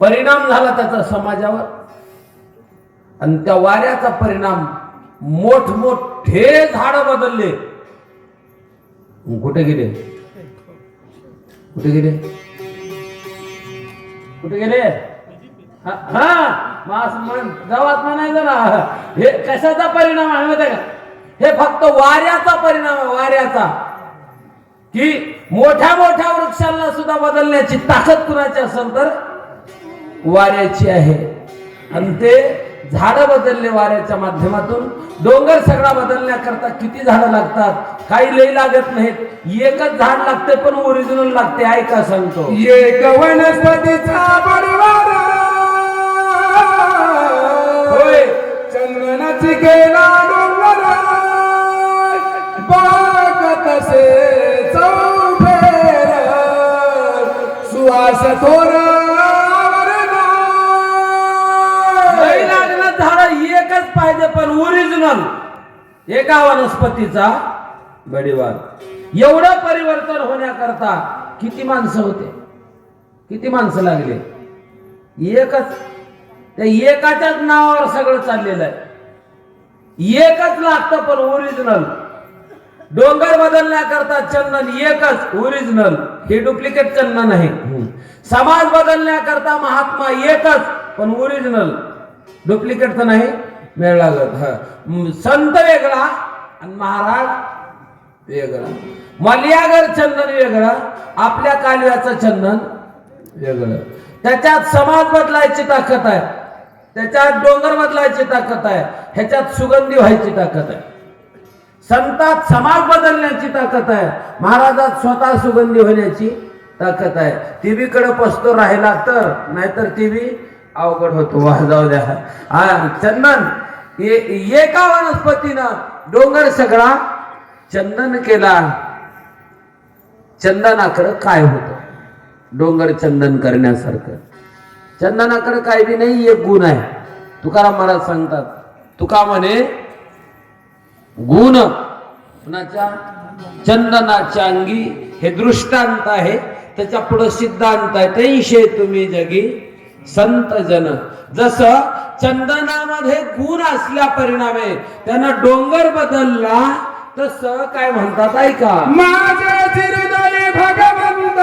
परिणाम झाला त्याचा समाजावर. आणि त्या वाऱ्याचा परिणाम मोठमोठे झाड बदलले. कुठे गेले? कुठे गेले? कुठे गेले? हा असं म्हण गावात म्हणायचं ना हे कशाचा परिणाम आहे माहिती आहे का? हे फक्त वाऱ्याचा परिणाम आहे वाऱ्याचा. की मोठ्या मोठ्या वृक्षांना सुद्धा बदलण्याची ताकद कुणाची असेल तर वाऱ्याची आहे. आणि ते झाडं बदलले वाऱ्याच्या माध्यमातून. डोंगर सगळा बदलण्याकरता किती झाडं लागतात? काही लई लागत नाहीत. एकच झाड लागते पण ओरिजिनल लागते. ऐका सांगतो? एक वनस्पतीचा परिवार होय चंदनाची केला डोंगर. बाग तसे चौफेर. सुवास थोरा. पाहिजे पण ओरिजिनल एका वनस्पतीचा बडीवार एवढं परिवर्तन होण्याकरता किती माणसं होते? किती माणसं लागले? एकच. त्या एकाच्याच नावावर सगळं चाललेलं आहे. एकच लागतं पण ओरिजिनल डोंगर बदलण्याकरता चंदन एकच ओरिजिनल हे डुप्लिकेट चंदन आहे. समाज बदलण्याकरता महात्मा एकच पण ओरिजिनल डुप्लिकेट तर नाही. वेळ लागत हा. संत वेगळा आणि महाराज वेगळा. मलियागर चंदन वेगळं आपल्या कालव्याचं चंदन वेगळं. त्याच्यात समाज बदलायची ताकद आहे. त्याच्यात डोंगर बदलायची ताकद आहे. ह्याच्यात सुगंधी व्हायची ताकद आहे. संतात समाज बदलण्याची ताकद आहे. महाराजात स्वतः सुगंधी होण्याची ताकद आहे. टीव्हीकडे पसतो राहिला तर नाहीतर टीव्ही अवघड होतो. वाह जाऊ द्या. चंदन. एका वनस्पतीनं डोंगर सगळा चंदन केला. चंदनाकडं काय होतं? डोंगर चंदन करण्यासारखं. चंदनाकडं काय बी नाही एक गुण आहे. तुकाराम महाराज सांगतात तुका म्हणे गुण. कुणाच्या? चंदनाच्या अंगी हे दृष्टांत आहे त्याच्या पुढं सिद्धांत आहे तैशे तुम्ही जगी संत जन. जस चंदनामध्ये गुण असल्या परिणामे त्यानं डोंगर बदलला तस काय म्हणतात ऐका माझे हृदय भगवंत.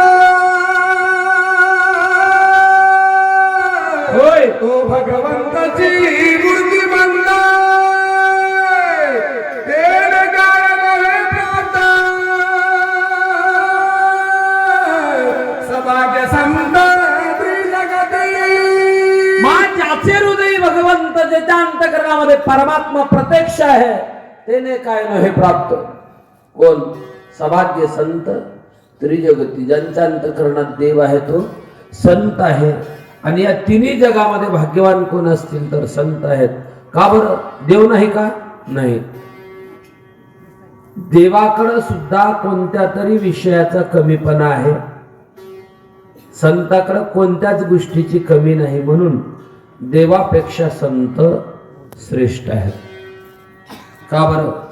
होय. तो भगवंताची मूर्ती बनला. तेल ज्याच्या अंतकरणामध्ये परमात्मा प्रत्यक्ष आहे तेने काय न हे प्राप्त. कोण? सभाग्य संत त्रिजगती ज्यांच्या अंतकरणात देव आहे तो हो, संत आहे. आणि या तिन्ही जगामध्ये भाग्यवान कोण असतील तर संत आहेत. का बरं? देव नाही का? नाही. देवाकडं सुद्धा कोणत्या तरी विषयाचा कमीपणा आहे. संताकडं कोणत्याच गोष्टीची कमी नाही म्हणून देवापेक्षा संत श्रेष्ठ आहेत. का बरं?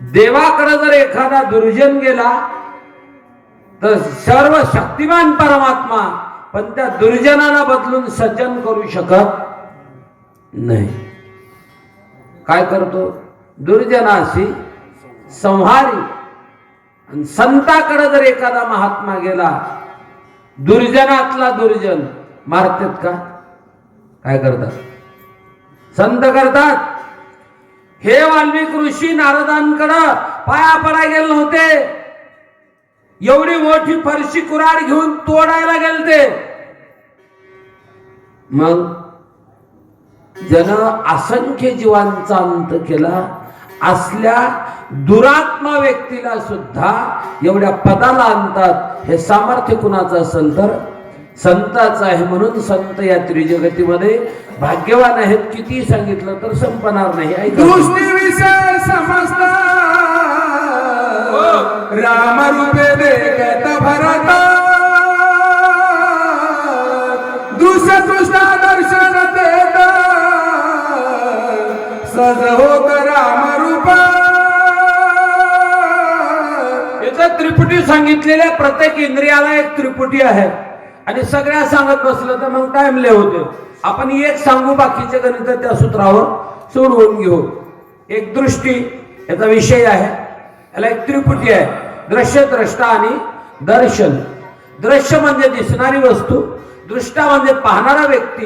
देवाकडे जर एखादा दुर्जन गेला तर सर्व शक्तिमान परमात्मा पण त्या दुर्जनाला बदलून सज्जन करू शकत नाही. काय करतो? दुर्जनाशी संहारी. आणि संताकडे जर एखादा महात्मा गेला दुर्जनातला दुर्जन मारतात का? काय करतात? संत करतात. हे वाल्मिक ऋषी नारदांकडं पाया पडाय गेले नव्हते एवढी मोठी फरशी कुराड घेऊन तोडायला गेलते मग जन असंख्य जीवांचा अंत केला असल्या दुरात्मा व्यक्तीला सुद्धा एवढ्या पदाला आणतात हे सामर्थ्य कुणाचं असेल तर संताचं आहे म्हणून संत या त्रिजगतीमध्ये भाग्यवान आहेत किती सांगितलं तर संपणार नाही. ऐका. दृष्टी विषय समजता राम रूपे देखत भरत. दृश्य सृष्टा दर्शन देत. सज होत राम रूप इथं त्रिपुटी सांगितलेल्या प्रत्येक इंद्रियाला एक त्रिपुटी आहे. आणि सगळ्या सांगत बसलं तर मग टाइम होते आपण एक सांगू बाकीचे गणित त्या सूत्रावर सोडवून घेऊ. एक दृष्टी याचा विषय आहे. याला एक त्रिपुटी आहे. दृश्य द्रष्टा आणि दर्शन. दृश्य म्हणजे दिसणारी वस्तू दृष्टा म्हणजे पाहणारा व्यक्ती.